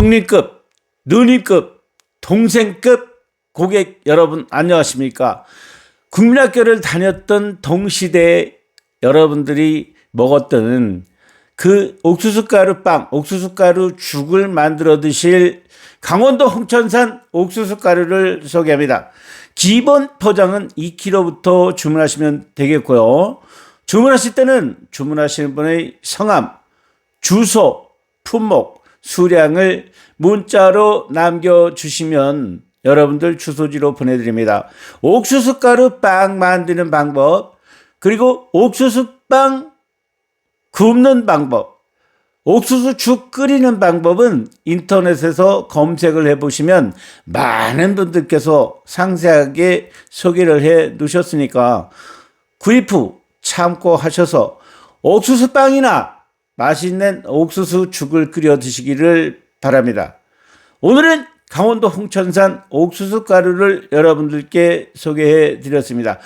형님급, 누님급, 동생급 고객 여러분 안녕하십니까? 국민학교를 다녔던 동시대에 여러분들이 먹었던 그 옥수수가루 빵, 옥수수가루 죽을 만들어 드실 강원도 홍천산 옥수수가루를 소개합니다. 기본 포장은 2kg부터 주문하시면 되겠고요. 주문하실 때는 주문하시는 분의 성함, 주소, 품목, 수량을 문자로 남겨주시면 여러분들 주소지로 보내드립니다. 옥수수 가루 빵 만드는 방법, 그리고 옥수수 빵 굽는 방법, 옥수수 죽 끓이는 방법은 인터넷에서 검색을 해보시면 많은 분들께서 상세하게 소개를 해 놓으셨으니까 구입 후 참고하셔서 옥수수 빵이나 맛있는 옥수수 죽을 끓여 드시기를 바랍니다. 오늘은 강원도 홍천산 옥수수 가루를 여러분들께 소개해 드렸습니다.